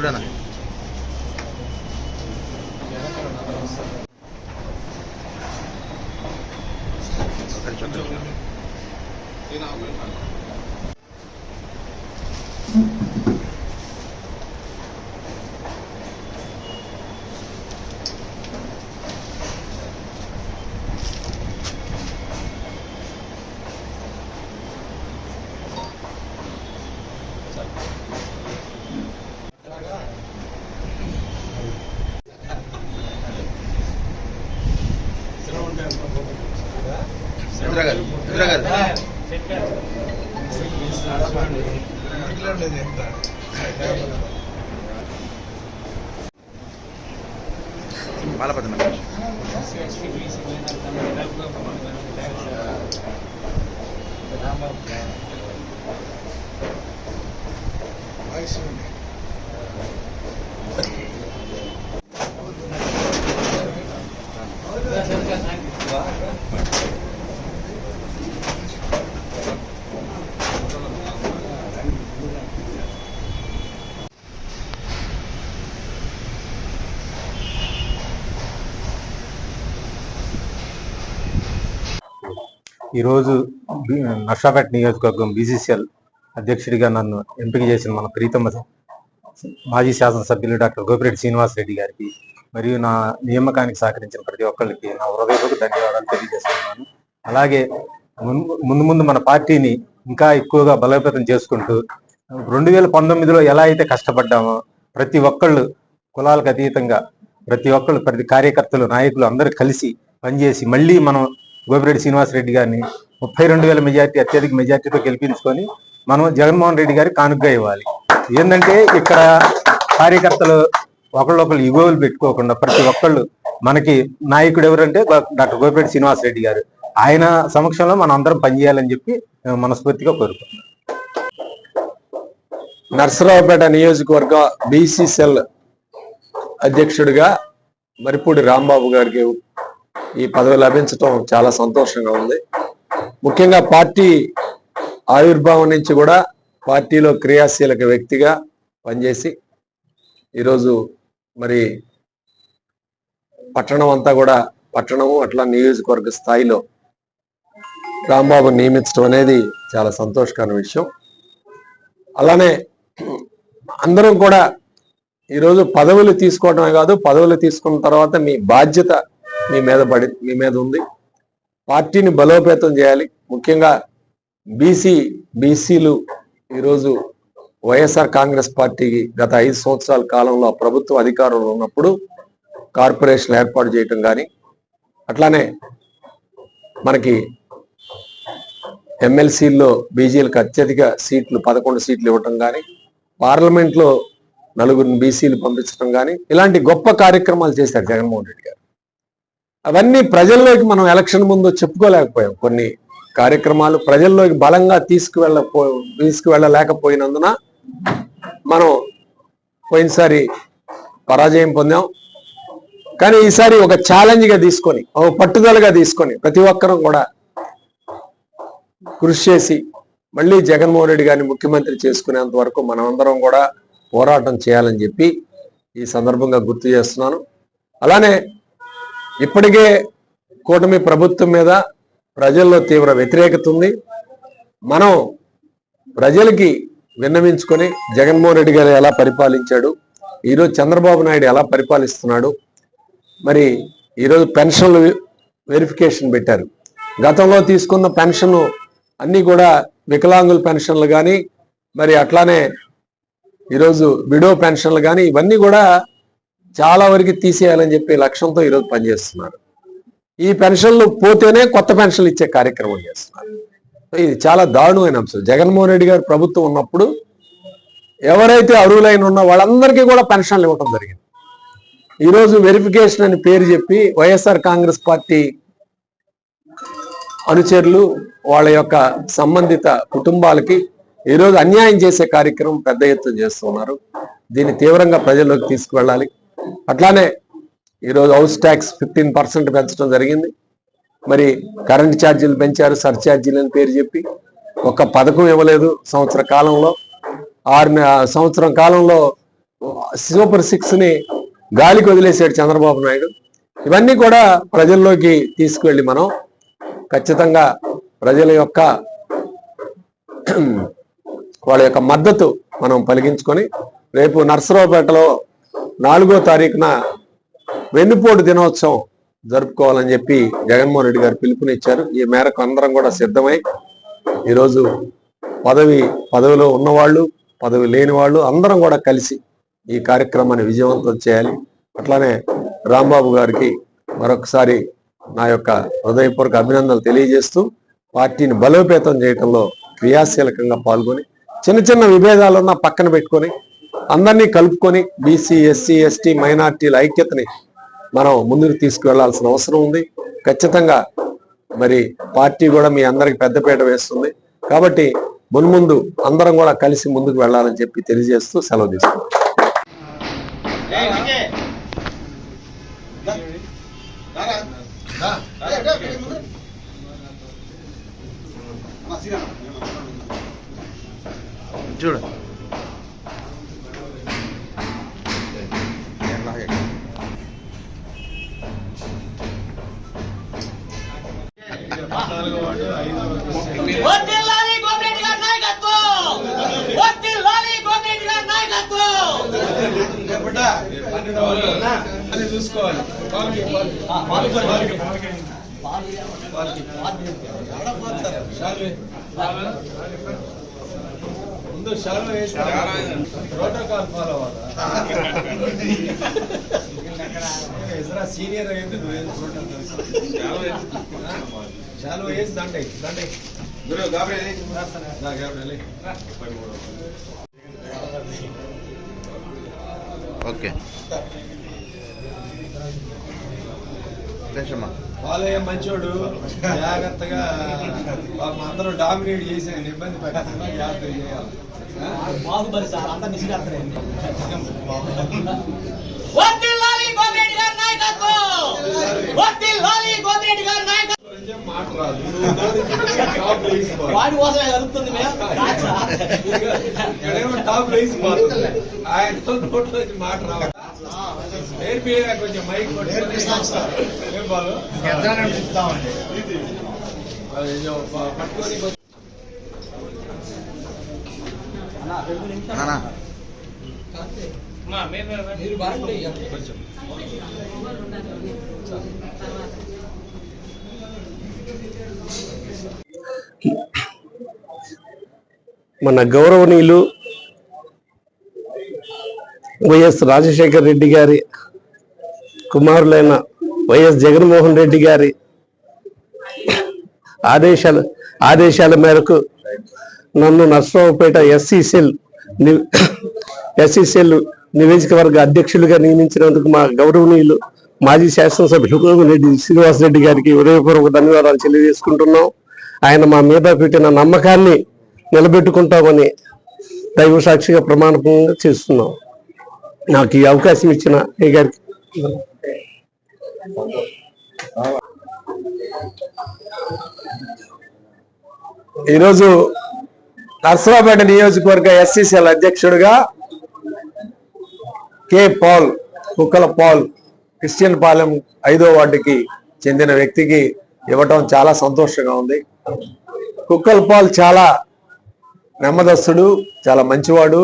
불안하게. 음. ఇందిరా గారు ఇందిరా గారు. బాలపద్మ ఈరోజు నర్షాపేట నియోజకవర్గం బీసీసీఎల్ అధ్యక్షుడిగా నన్ను ఎంపిక చేసిన మన ప్రీతమ మాజీ శాసనసభ్యులు డాక్టర్ గోపిరెడ్డి శ్రీనివాస్ రెడ్డి గారికి మరియు నా నియామకానికి సహకరించిన ప్రతి ఒక్కరికి నా హృదయపూర్వక ధన్యవాదాలు తెలియజేస్తున్నాను. అలాగే ముందు ముందు మన పార్టీని ఇంకా ఎక్కువగా బలోపేతం చేసుకుంటూ రెండు వేల పంతొమ్మిదిలో ఎలా అయితే కష్టపడ్డామో ప్రతి ఒక్కళ్ళు కులాలకు అతీతంగా ప్రతి ఒక్కళ్ళు ప్రతి కార్యకర్తలు నాయకులు అందరూ కలిసి పనిచేసి మళ్ళీ మనం గోపిరెడ్డి శ్రీనివాస్ రెడ్డి గారిని ముప్పై రెండు వేల మెజార్టీ అత్యధిక మెజార్టీతో గెలిపించుకొని మనం జగన్మోహన్ రెడ్డి గారికి కానుకగా ఇవ్వాలి. ఏంటంటే ఇక్కడ కార్యకర్తలు ఒకళ్ళొకళ్ళు ఇగోలు పెట్టుకోకుండా ప్రతి ఒక్కళ్ళు మనకి నాయకుడు ఎవరంటే డాక్టర్ గోపిరెడ్డి శ్రీనివాస్ రెడ్డి గారు. ఆయన సమక్షంలో మనం అందరం పనిచేయాలని చెప్పి మనస్ఫూర్తిగా కోరుకుంటున్నాం. నర్సరావుపేట నియోజకవర్గ బీసీ సెల్ అధ్యక్షుడిగా మరిపూడి రాంబాబు గారికి ఈ పదవి లభించటం చాలా సంతోషంగా ఉంది. ముఖ్యంగా పార్టీ ఆవిర్భావం నుంచి కూడా పార్టీలో క్రియాశీలక వ్యక్తిగా పనిచేసి ఈరోజు మరి పట్టణం అంతా కూడా పట్టణము అట్లా నియోజకవర్గ స్థాయిలో రాంబాబు నియమించడం అనేది చాలా సంతోషకరమైన విషయం. అలానే అందరం కూడా ఈరోజు పదవులు తీసుకోవటమే కాదు పదవులు తీసుకున్న తర్వాత మీ బాధ్యత మీ మీద పడి మీ మీద ఉంది. పార్టీని బలోపేతం చేయాలి. ముఖ్యంగా బీసీ బీసీలు ఈరోజు వైఎస్ఆర్ కాంగ్రెస్ పార్టీకి గత ఐదు సంవత్సరాల కాలంలో ప్రభుత్వ అధికారంలో ఉన్నప్పుడు కార్పొరేషన్ ఏర్పాటు చేయటం కానీ అట్లానే మనకి ఎమ్మెల్సీల్లో బీజీలకు అత్యధిక సీట్లు పదకొండు సీట్లు ఇవ్వటం కానీ పార్లమెంట్లో నలుగురిని బీసీలు పంపించడం కానీ ఇలాంటి గొప్ప కార్యక్రమాలు చేశారు జగన్మోహన్ రెడ్డి గారు. అవన్నీ ప్రజల్లోకి మనం ఎలక్షన్ ముందు చెప్పుకోలేకపోయాం. కొన్ని కార్యక్రమాలు ప్రజల్లోకి బలంగా తీసుకువెళ్ళపో తీసుకువెళ్ళలేకపోయినందున మనం పోయినసారి పరాజయం పొందాం. కానీ ఈసారి ఒక ఛాలెంజ్గా తీసుకొని ఒక పట్టుదలగా తీసుకొని ప్రతి ఒక్కరూ కూడా కృషి చేసి మళ్ళీ జగన్మోహన్ రెడ్డి గారిని ముఖ్యమంత్రి చేసుకునేంత వరకు మనమందరం కూడా పోరాటం చేయాలని చెప్పి ఈ సందర్భంగా గుర్తు చేస్తున్నాను. అలానే ఇప్పటికే కూటమి ప్రభుత్వం మీద ప్రజల్లో తీవ్ర వ్యతిరేకత ఉంది. మనం ప్రజలకి విన్నవించుకొని జగన్మోహన్ రెడ్డి గారు ఎలా పరిపాలించాడు ఈరోజు చంద్రబాబు నాయుడు ఎలా పరిపాలిస్తున్నాడు మరి ఈరోజు పెన్షన్లు వెరిఫికేషన్ పెట్టారు. గతంలో తీసుకున్న పెన్షన్ అన్నీ కూడా వికలాంగుల పెన్షన్లు కానీ మరి అట్లానే ఈరోజు విడో పెన్షన్లు కానీ ఇవన్నీ కూడా చాలా వరకు తీసేయాలని చెప్పి లక్ష్యంతో ఈరోజు పనిచేస్తున్నారు. ఈ పెన్షన్లు పోతేనే కొత్త పెన్షన్లు ఇచ్చే కార్యక్రమం చేస్తున్నారు. ఇది చాలా దారుణమైన అంశం. జగన్మోహన్ రెడ్డి గారు ప్రభుత్వం ఉన్నప్పుడు ఎవరైతే అరువులైన ఉన్న వాళ్ళందరికీ కూడా పెన్షన్లు ఇవ్వటం జరిగింది. ఈరోజు వెరిఫికేషన్ అని పేరు చెప్పి వైఎస్ఆర్ కాంగ్రెస్ పార్టీ అనుచరులు వాళ్ళ యొక్క సంబంధిత కుటుంబాలకి ఈరోజు అన్యాయం చేసే కార్యక్రమం పెద్ద ఎత్తున చేస్తున్నారు. దీన్ని తీవ్రంగా ప్రజల్లోకి తీసుకువెళ్ళాలి. అట్లానే ఈరోజు హౌస్ ట్యాక్స్ ఫిఫ్టీన్ పర్సెంట్ పెంచడం జరిగింది. మరి కరెంట్ ఛార్జీలు పెంచారు సర్ ఛార్జీలు అని పేరు చెప్పి ఒక్క పథకం ఇవ్వలేదు సంవత్సర కాలంలో. ఆరు సంవత్సరం కాలంలో సూపర్ సిక్స్ని గాలికి వదిలేసాడు చంద్రబాబు నాయుడు. ఇవన్నీ కూడా ప్రజల్లోకి తీసుకువెళ్ళి మనం ఖచ్చితంగా ప్రజల యొక్క వాళ్ళ యొక్క మద్దతు మనం పలిగించుకొని రేపు నర్సరావుపేటలో నాలుగో తారీఖున వెన్నుపోటు దినోత్సవం జరుపుకోవాలని చెప్పి జగన్మోహన్ రెడ్డి గారు పిలుపునిచ్చారు. ఈ మేరకు అందరం కూడా సిద్ధమై ఈరోజు పదవి పదవిలో ఉన్నవాళ్ళు పదవి లేని వాళ్ళు అందరం కూడా కలిసి ఈ కార్యక్రమాన్ని విజయవంతం చేయాలి. అట్లానే రాంబాబు గారికి మరొకసారి నా యొక్క హృదయపూర్వక అభినందనలు తెలియజేస్తూ పార్టీని బలోపేతం చేయడంలో క్రియాశీలకంగా పాల్గొని చిన్న చిన్న విభేదాలున్న పక్కన పెట్టుకొని అందరినీ కలుపుకొని బీసీ ఎస్సీ ఎస్టీ మైనార్టీల ఐక్యతని మనం ముందుకు తీసుకువెళ్ళాల్సిన అవసరం ఉంది. ఖచ్చితంగా మరి పార్టీ కూడా మీ అందరికి పెద్దపీట వేస్తుంది. కాబట్టి మున్ముందు అందరం కూడా కలిసి ముందుకు వెళ్ళాలని చెప్పి తెలియజేస్తూ సెలవు తీసుకుంటాం చూడండి వర్ధిల్లాలి ముందు షాలు వేసి ప్రోటోకాల్ ఫాలో అవ్వాలి సీనియర్ అయింది షాలు వేసి దండే దండే నా గాబరీ ఓకే. బాలయ్య మంచోడు జాగ్రత్తగా అందరూ డామినేట్ చేసి ఆయన ఇబ్బంది జాగ్రత్త చేయాలి. బాగుపడి సార్ అంతా నిశ్చితార్థం వాడి టాప్ వేసిపోతుంది ఆయనతో నోట్లో మాట రావాలి నేర్పియరా కొంచెం మైక్ పట్టుకొని. ఏం బాలు? అది ఏదో ప- పట్టుకొని కొంచెం నానా. కొంచెం. మన గౌరవనీయులు వైఎస్ రాజశేఖర్ రెడ్డి గారి కుమారులైన వైఎస్ జగన్మోహన్ రెడ్డి గారి ఆదేశాల ఆదేశాల మేరకు నన్ను నర్సరావుపేట ఎస్సీసీఎల్ ఎస్సీసీఎల్ ఎస్సీ నియోజకవర్గ అధ్యక్షులుగా నియమించినందుకు మా గౌరవనీయులు మాజీ శాసనసభ్యులు రెడ్డి శ్రీనివాస్ రెడ్డి గారికి హృదయపూర్వక ధన్యవాదాలు తెలియజేసుకుంటున్నాం. ఆయన మా మీద పెట్టిన నమ్మకాన్ని నిలబెట్టుకుంటామని దైవ సాక్షిగా ప్రమాణంగా చేస్తున్నాం. నాకు ఈ అవకాశం ఇచ్చిన ఏ గారికి? ఈరోజు నర్సరాపేట నియోజకవర్గ ఎస్సీసీఎల్ అధ్యక్షుడిగా K Paul Kukkala Paul Christian Palem ఐదో వార్డుకి చెందిన వ్యక్తికి ఇవ్వటం చాలా సంతోషంగా ఉంది. కుక్కల్ పాల్ చాలా నెమ్మదస్తుడు చాలా మంచివాడు.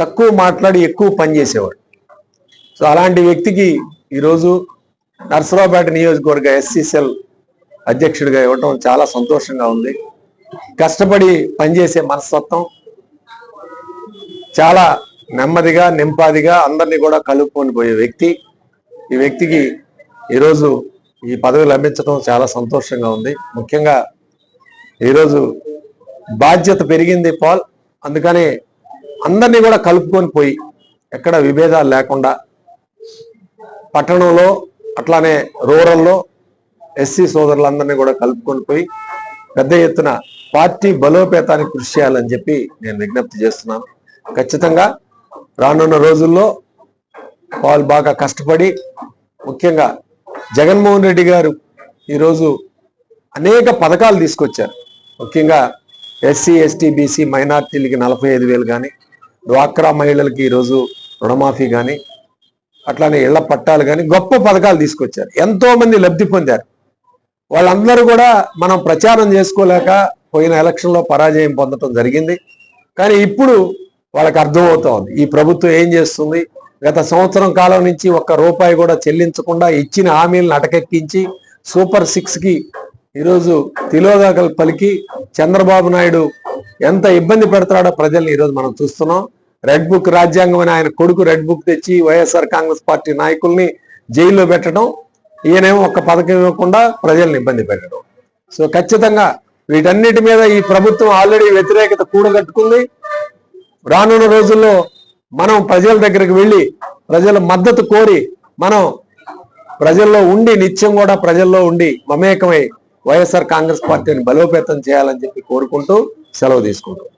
తక్కువ మాట్లాడి ఎక్కువ పని చేసేవాడు. సో అలాంటి వ్యక్తికి ఈరోజు నర్సరావుపేట నియోజకవర్గ ఎస్సీసీఎల్ అధ్యక్షుడిగా ఇవ్వటం చాలా సంతోషంగా ఉంది. కష్టపడి పనిచేసే మనస్తత్వం చాలా నెమ్మదిగా నింపాదిగా అందరినీ కూడా కలుపుకొని పోయే వ్యక్తి. ఈ వ్యక్తికి ఈరోజు ఈ పదవి లభించడం చాలా సంతోషంగా ఉంది. ముఖ్యంగా ఈరోజు బాధ్యత పెరిగింది పాల్. అందుకని అందరినీ కూడా కలుపుకొని పోయి ఎక్కడ విభేదాలు లేకుండా పట్టణంలో అట్లానే రూరల్లో ఎస్సీ సోదరులందరినీ కూడా కలుపుకొని పోయి పెద్ద ఎత్తున పార్టీ బలోపేతానికి కృషి చేయాలని చెప్పి నేను విజ్ఞప్తి చేస్తున్నాను. ఖచ్చితంగా రానున్న రోజుల్లో వాళ్ళు బాగా కష్టపడి ముఖ్యంగా జగన్మోహన్ రెడ్డి గారు ఈరోజు అనేక పథకాలు తీసుకొచ్చారు. ముఖ్యంగా ఎస్సీ ఎస్టీ బీసీ మైనార్టీలకి నలభై ఐదు వేలు కానీ డ్వాక్రా మహిళలకి ఈరోజు రుణమాఫీ కానీ అట్లానే ఇళ్ళ పట్టాలు కానీ గొప్ప పథకాలు తీసుకొచ్చారు. ఎంతో మంది లబ్ధి పొందారు. వాళ్ళందరూ కూడా మనం ప్రచారం చేసుకోలేక పోయిన ఎలక్షన్లో పరాజయం పొందటం జరిగింది. కానీ ఇప్పుడు వాళ్ళకి అర్థమవుతోంది. ఈ ప్రభుత్వం ఏం చేస్తుంది? గత సంవత్సరం కాలం నుంచి ఒక్క రూపాయి కూడా చెల్లించకుండా ఇచ్చిన హామీలను అటకెక్కించి సూపర్ సిక్స్కి ఈరోజు తిలోదాకలు పలికి చంద్రబాబు నాయుడు ఎంత ఇబ్బంది పెడతాడో ప్రజల్ని ఈరోజు మనం చూస్తున్నాం. రెడ్ బుక్ రాజ్యాంగం అని ఆయన కొడుకు రెడ్ బుక్ తెచ్చి వైఎస్ఆర్ కాంగ్రెస్ పార్టీ నాయకుల్ని జైల్లో పెట్టడం ఈయనేమో ఒక్క పథకం ఇవ్వకుండా ప్రజల్ని ఇబ్బంది పెట్టడం. సో ఖచ్చితంగా వీటన్నిటి మీద ఈ ప్రభుత్వం ఆల్రెడీ వ్యతిరేకత కూడగట్టుకుంది. రానున్న రోజుల్లో మనం ప్రజల దగ్గరికి వెళ్ళి ప్రజల మద్దతు కోరి మనం ప్రజల్లో ఉండి నిత్యం కూడా ప్రజల్లో ఉండి మమేకమై వైఎస్ఆర్ కాంగ్రెస్ పార్టీని బలోపేతం చేయాలని చెప్పి కోరుకుంటూ సెలవు తీసుకుంటాం